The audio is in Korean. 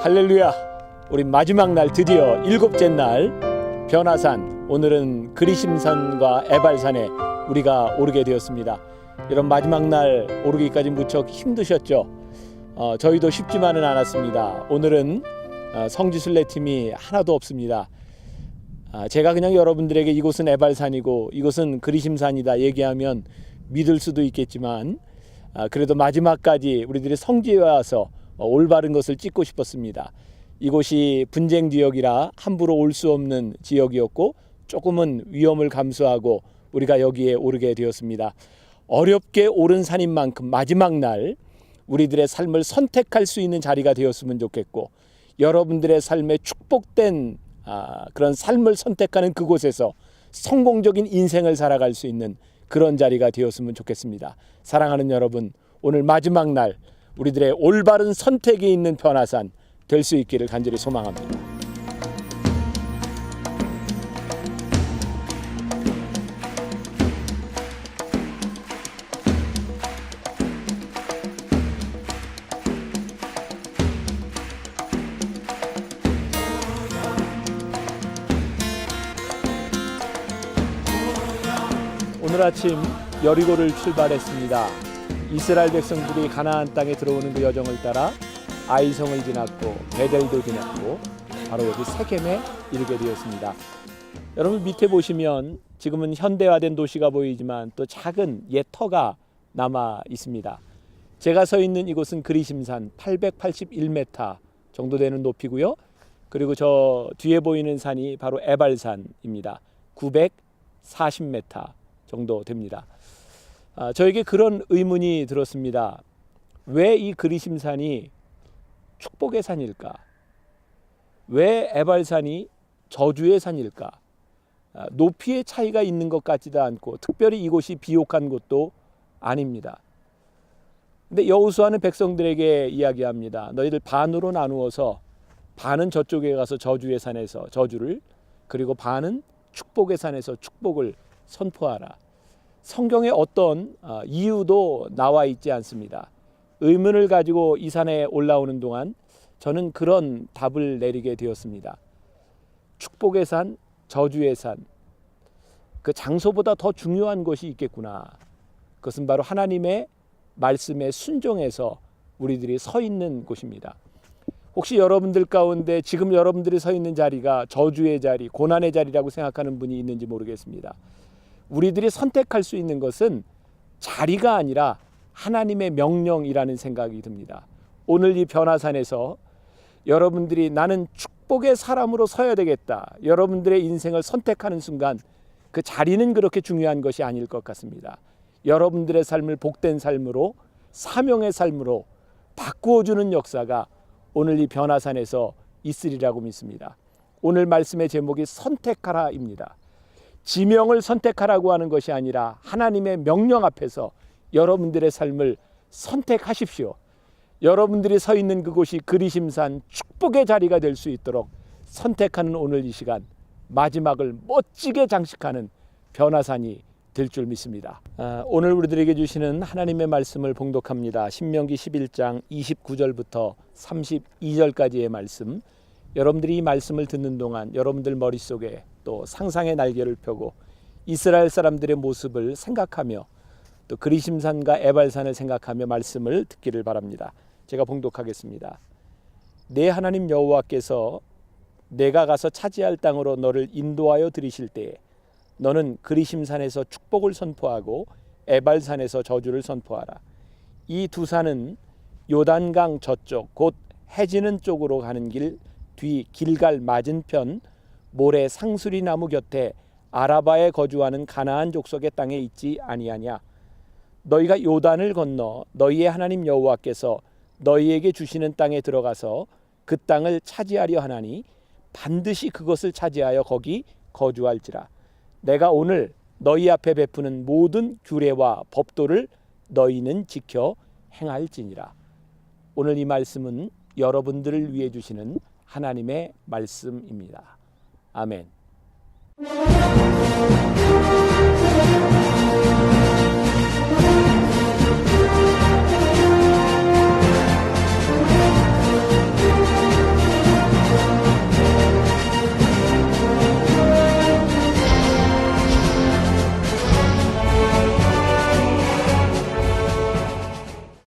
할렐루야. 우리 마지막 날 드디어 일곱째 날 변화산 오늘은 그리심산과 에발산에 우리가 오르게 되었습니다. 이런 마지막 날 오르기까지 무척 힘드셨죠? 어, 저희도 쉽지만은 않았습니다. 오늘은 어, 성지순례 팀이 하나도 없습니다. 아, 제가 그냥 여러분들에게 이곳은 에발산이고 이곳은 그리심산이다 얘기하면 믿을 수도 있겠지만 아, 그래도 마지막까지 우리들이 성지에 와서 어, 올바른 것을 찍고 싶었습니다. 이곳이 분쟁 지역이라 함부로 올 수 없는 지역이었고 조금은 위험을 감수하고 우리가 여기에 오르게 되었습니다. 어렵게 오른 산인 만큼 마지막 날 우리들의 삶을 선택할 수 있는 자리가 되었으면 좋겠고 여러분들의 삶에 축복된 아, 그런 삶을 선택하는 그곳에서 성공적인 인생을 살아갈 수 있는 그런 자리가 되었으면 좋겠습니다. 사랑하는 여러분, 오늘 마지막 날 우리들의 올바른 선택이 있는 변화산 될 수 있기를 간절히 소망합니다. 오늘 아침 여리고를 출발했습니다. 이스라엘 백성들이 가나안 땅에 들어오는 그 여정을 따라 아이성을 지났고 베델도 지났고 바로 여기 세겜에 이르게 되었습니다. 여러분 밑에 보시면 지금은 현대화된 도시가 보이지만 또 작은 옛 터가 남아 있습니다. 제가 서 있는 이곳은 그리심산 881m 정도 되는 높이고요. 그리고 저 뒤에 보이는 산이 바로 에발산입니다. 940m 정도 됩니다. 아, 저에게 그런 의문이 들었습니다. 왜 이 그리심산이 축복의 산일까? 왜 에발산이 저주의 산일까? 아, 높이의 차이가 있는 것 같지도 않고 특별히 이곳이 비옥한 곳도 아닙니다. 근데 여호수아는 백성들에게 이야기합니다. 너희들 반으로 나누어서 반은 저쪽에 가서 저주의 산에서 저주를 그리고 반은 축복의 산에서 축복을 선포하라. 성경에 어떤 어, 이유도 나와 있지 않습니다. 의문을 가지고 이 산에 올라오는 동안 저는 그런 답을 내리게 되었습니다. 축복의 산, 저주의 산. 그 장소보다 더 중요한 것이 있겠구나. 그것은 바로 하나님의 말씀에 순종해서 우리들이 서 있는 곳입니다. 혹시 여러분들 가운데 지금 여러분들이 서 있는 자리가 저주의 자리, 고난의 자리라고 생각하는 분이 있는지 모르겠습니다. 우리들이 선택할 수 있는 것은 자리가 아니라 하나님의 명령이라는 생각이 듭니다. 오늘 이 변화산에서 여러분들이 나는 축복의 사람으로 서야 되겠다. 여러분들의 인생을 선택하는 순간 그 자리는 그렇게 중요한 것이 아닐 것 같습니다. 여러분들의 삶을 복된 삶으로 사명의 삶으로 바꾸어 주는 역사가 오늘 이 변화산에서 있으리라고 믿습니다. 오늘 말씀의 제목이 선택하라입니다. 지명을 선택하라고 하는 것이 아니라 하나님의 명령 앞에서 여러분들의 삶을 선택하십시오. 여러분들이 서 있는 그곳이 그리심산 축복의 자리가 될 수 있도록 선택하는 오늘 이 시간 마지막을 멋지게 장식하는 변화산이 될 줄 믿습니다. 아, 오늘 우리들에게 주시는 하나님의 말씀을 봉독합니다. 신명기 11장 29절부터 32절까지의 말씀. 여러분들이 이 말씀을 듣는 동안 여러분들 머릿속에 또 상상의 날개를 펴고 이스라엘 사람들의 모습을 생각하며 또 그리심산과 에발산을 생각하며 말씀을 듣기를 바랍니다. 제가 봉독하겠습니다. 내 하나님 여호와께서 내가 가서 차지할 땅으로 너를 인도하여 들이실 때에 너는 그리심산에서 축복을 선포하고 에발산에서 저주를 선포하라. 이 두 산은 요단강 저쪽 곧 해지는 쪽으로 가는 길 뒤 길갈 맞은편 모래 상수리 나무 곁에 아라바에 거주하는 가나안 족속의 땅에 있지 아니하냐? 너희가 요단을 건너 너희의 하나님 여호와께서 너희에게 주시는 땅에 들어가서 그 땅을 차지하려 하나니 반드시 그것을 차지하여 거기 거주할지라. 내가 오늘 너희 앞에 베푸는 모든 규례와 법도를 너희는 지켜 행할지니라. 오늘 이 말씀은 여러분들을 위해 주시는 하나님의 말씀입니다. 아멘.